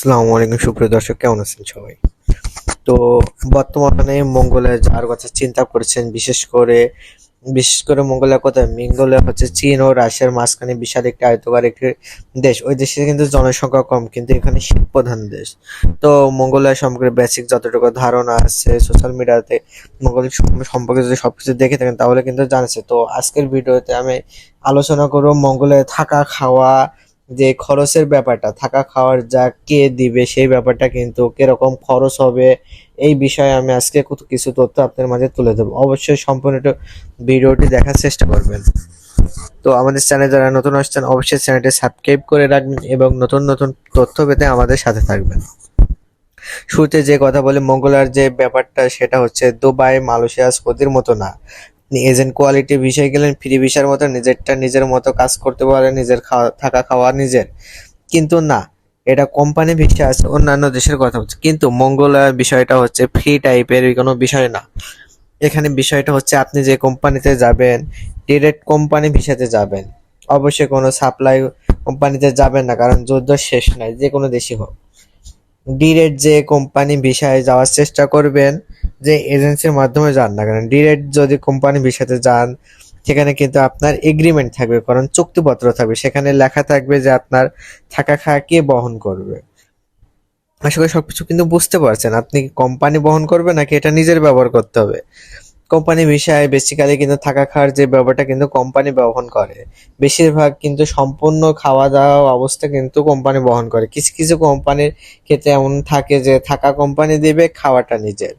আসসালামু আলাইকুম, সুপ্রিয় দর্শক, কেমন আছেন সবাই? তো বর্তমানে মঙ্গলে যার কথা চিন্তা করছেন, বিশেষ করে বিশেষ করে মঙ্গলের কথা, মঙ্গলে হচ্ছে চীন ও রাশিয়ার মাঝখানে বিশাল একটি আয়তকার একটি দেশ। ওই দেশে কিন্তু জনসংখ্যা কম, কিন্তু এখানে শীত প্রধান দেশ। তো মঙ্গলের সম্পর্কে বেসিক যতটুকু ধারণা আছে সোশ্যাল মিডিয়াতে মঙ্গল সম্পর্কে যদি সবকিছু দেখে থাকেন, তাহলে কিন্তু জানছে। তো আজকের ভিডিওতে আমি আলোচনা করব মঙ্গলে থাকা, খাওয়া যে খরচের ব্যাপারটা, থাকা খাওয়ার যা কে দিবে সেই ব্যাপারটা কিন্তু কীরকম খরচ হবে, এই বিষয়ে আমি আজকে কিছু তথ্য আপনার মাঝে তুলে দেবো অবশ্যই সম্পূর্ণ ভিডিওটি দেখার চেষ্টা করবেন। তো আমাদের চ্যানেল যারা নতুন আসছেন, অবশ্যই চ্যানেলটি সাবস্ক্রাইব করে রাখবেন এবং নতুন নতুন তথ্য পেতে আমাদের সাথে থাকবেন। শুরুতে যে কথা বলি, মঙ্গলার যে ব্যাপারটা, সেটা হচ্ছে দুবাই, মালয়েশিয়া, সৌদির মতো না। এজেন্ট কোয়ালিটি ভিসায় গেলেন ফ্রি ভিসার মতো নিজেরটা নিজের মতো কাজ করতে পারে নিজের খাওয়া, থাকা খাওয়া নিজের। কিন্তু না, এটা কোম্পানি ভিসা আছে, অন্যান্য দেশের কথা হচ্ছে কিন্তু মঙ্গলার বিষয়টা হচ্ছে ফ্রি টাইপের কোনো বিষয় না। এখানে বিষয়টা হচ্ছে আপনি যে কোম্পানিতে যাবেন ডিরেক্ট কোম্পানি ভিসাতে যাবেন। অবশ্যই কোনো সাপ্লাই কোম্পানিতে যাবেন না, কারণ যুদ্ধ শেষ নাই, যে কোনো দেশই হোক। ডিরেক্ট যে কোম্পানি ভিসায় যাওয়ার চেষ্টা করবেন যে এজেন্সির মাধ্যমে যান না কেন। ডিরেক্ট যদি কোম্পানি ভিসাতে যান, সেখানে কিন্তু আপনার এগ্রিমেন্ট থাকবে, কারণ চুক্তিপত্র থাকবে। সেখানে লেখা থাকবে যে আপনার থাকা খাওয়া কে বহন করবে। আশা করি সবকিছু কিন্তু বুঝতে পারছেন। আপনি কোম্পানি বহন করবে নাকি এটা নিজের ব্যবহার করতে হবে? কোম্পানি বিষয়ে বেসিক্যালি কিন্তু থাকা খাওয়ার যে ব্যাপারটা কিন্তু কোম্পানি বহন করে। বেশিরভাগ কিন্তু সম্পূর্ণ খাওয়া দাওয়া অবস্থা কিন্তু কোম্পানি বহন করে। কিছু কিছু কোম্পানির ক্ষেত্রে এমন থাকে যে থাকা কোম্পানি দেবে, খাওয়াটা নিজের।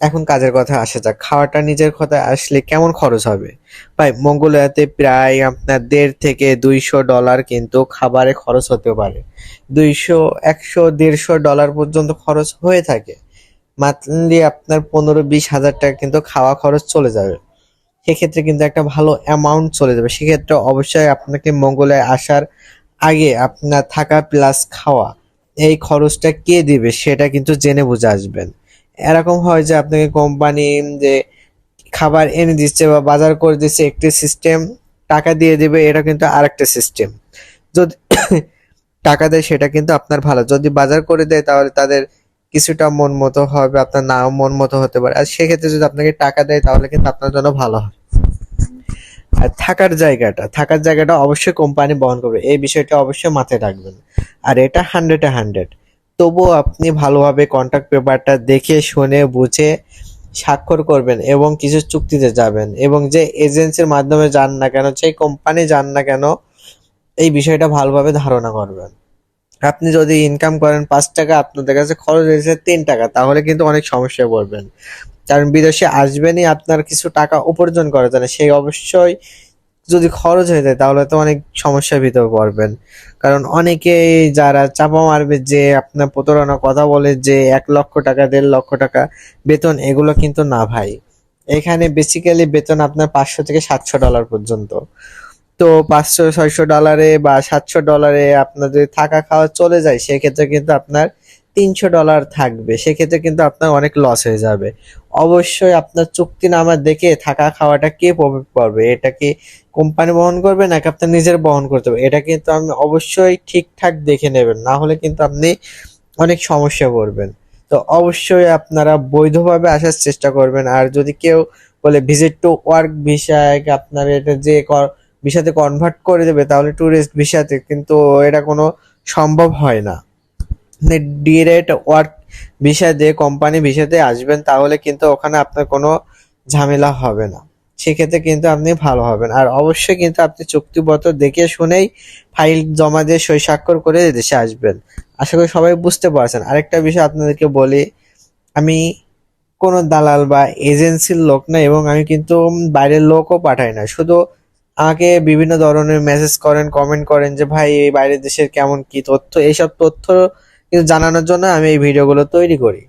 এখন কাজের কথা আসা যাক। খাওয়াটা নিজের কথায় আসলে কেমন খরচ হবে? ভাই, মঙ্গোলিয়াতে প্রায় আপনার দেড় থেকে দুইশো ডলার কিন্তু খাবারে খরচ হতে পারে। দুইশো, একশো, দেড়শো ডলার পর্যন্ত খরচ হয়ে থাকে। মান্থলি আপনার পনেরো বিশ হাজার টাকা কিন্তু খাওয়া খরচ চলে যাবে। সেক্ষেত্রে কিন্তু একটা ভালো অ্যামাউন্ট চলে যাবে। সেক্ষেত্রে অবশ্যই আপনাকে মঙ্গলায় আসার আগে আপনার থাকা প্লাস খাওয়া, এই খরচটা কে দিবে সেটা কিন্তু জেনে বুঝে আসবেন। এরকম হয় যে আপনাকে কোম্পানি যে খাবার এনে দিচ্ছে বা বাজার করে দিচ্ছে একটি সিস্টেম টাকা দিয়ে দিবে, এটা কিন্তু আরেকটা সিস্টেম যদি টাকা দেয়, সেটা কিন্তু আপনার ভালো। যদি বাজার করে দেয়, তাহলে তাদের কিছুটা মন মতো হবে, আপনার নাও মন মতো হতে পারে। আর সেক্ষেত্রে যদি আপনাকে টাকা দেয়, তাহলে কিন্তু আপনার জন্য ভালো হয়। আর থাকার জায়গাটা থাকার জায়গাটা অবশ্যই কোম্পানি বহন করবে। এই বিষয়টা অবশ্যই মাথায় রাখবেন। আর এটা হান্ড্রেডে হান্ড্রেড তবুও আপনি ভালোভাবে কন্ট্রাক্ট পেপারটা দেখে, শুনে, বুঝে স্বাক্ষর করবেন এবং কিছু চুক্তিতে যাবেন এবং যে এজেন্সির মাধ্যমে যান না কেন সেই কোম্পানি যান না কেন, এই বিষয়টা ভালোভাবে ধারণা করবেন। আপনি যদি ইনকাম করেন পাঁচ টাকা, আপনাদের কাছে খরচ হয়েছে তিন টাকা, তাহলে কিন্তু অনেক সমস্যায় পড়বেন। কারণ বিদেশে আসবেনই, আপনার কিছু টাকা উপার্জন করার জন্য, সেই অবশ্যই যদি খরচ হয়ে যায়, তাহলে তো অনেক সমস্যার ভিতরে পড়বেন। কারণ অনেকেই যারা চাপা মারবে যে আপনার প্রতারণা কথা বলে যে এক লক্ষ টাকা, দেড় লক্ষ টাকা বেতন, এগুলো কিন্তু না ভাই। এখানে বেসিক্যালি বেতন আপনার পাঁচশো থেকে সাতশো ডলার পর্যন্ত। তো পাঁচশো, ছয়শো ডলারে বা সাতশো ডলারে আপনাদের থাকা খাওয়া চলে যায়, সেক্ষেত্রে কিন্তু আপনার তিনশো ডলার থাকবে। সেক্ষেত্রে কিন্তু আপনার অনেক লস হয়ে যাবে। অবশ্যই আপনার চুক্তিনামা দেখে থাকা খাওয়াটা কে প্রভাব পড়বে এটা কি কোম্পানি বহন করবে নাকি আপনার নিজের বহন করতে হবে? এটা কিন্তু আপনি অবশ্যই ঠিকঠাক দেখে নেবেন। না হলে কিন্তু আপনি অনেক সমস্যা পড়বেন। তো অবশ্যই আপনারা বৈধভাবে আসার চেষ্টা করবেন। আর যদি কেউ বলে ভিজিট টু ওয়ার্ক ভিসায় আপনার এটা যে ভিসাতে কনভার্ট করে দেবে, তাহলে ট্যুরিস্ট ভিসাতে কিন্তু এটা কোনো সম্ভব হয় না। ডিরেক্ট ওয়ার্ক ভিসা দিয়ে কোম্পানি ভিসাতে আসবেন, তাহলে কিন্তু ওখানে আপনার কোনো ঝামেলা হবে না। সেক্ষেত্রে কিন্তু আপনি ভালো হবেন। আর অবশ্যই কিন্তু আপনি চুক্তিপত্র দেখে শুনেই ফাইল জমা দিয়ে সই স্বাক্ষর করে দেশে আসবেন। আশা করি সবাই বুঝতে পারছেন। আরেকটা বিষয় আপনাদেরকে বলি, আমি কোনো দালাল বা এজেন্সির লোক না এবং আমি কিন্তু বাইরের লোকও পাঠাই না। শুধু আমাকে বিভিন্ন ধরনের মেসেজ করেন কমেন্ট করেন যে, ভাই, এই বাইরের দেশের কেমন কি তথ্য? এইসব তথ্য কিন্তু জানানোর জন্য আমি এই ভিডিওগুলো তৈরি করি।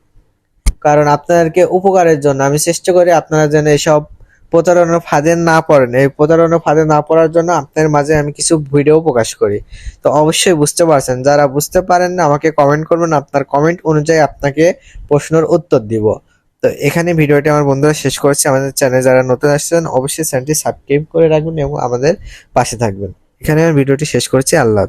কারণ আপনাদেরকে উপকারের জন্য আমি চেষ্টা করি আপনারা যেন এসব প্রতারণার ফাঁদে না পড়েন। এই প্রতারণার ফাঁদে না পড়ার জন্য আপনার মাঝে আমি কিছু ভিডিও প্রকাশ করি। তো অবশ্যই বুঝতে পারছেন। যারা বুঝতে পারেন না, আমাকে কমেন্ট করবেন। আপনার কমেন্ট অনুযায়ী আপনাকে প্রশ্নের উত্তর দিব। তো এখানে ভিডিওটি আমার বন্ধুরা শেষ করছি। আমাদের চ্যানেলে যারা নতুন আসছেন, অবশ্যই চ্যানেলটি সাবস্ক্রাইব করে রাখবেন এবং আমাদের পাশে থাকবেন। এখানে আমি ভিডিওটি শেষ করছি। আল্লাহ।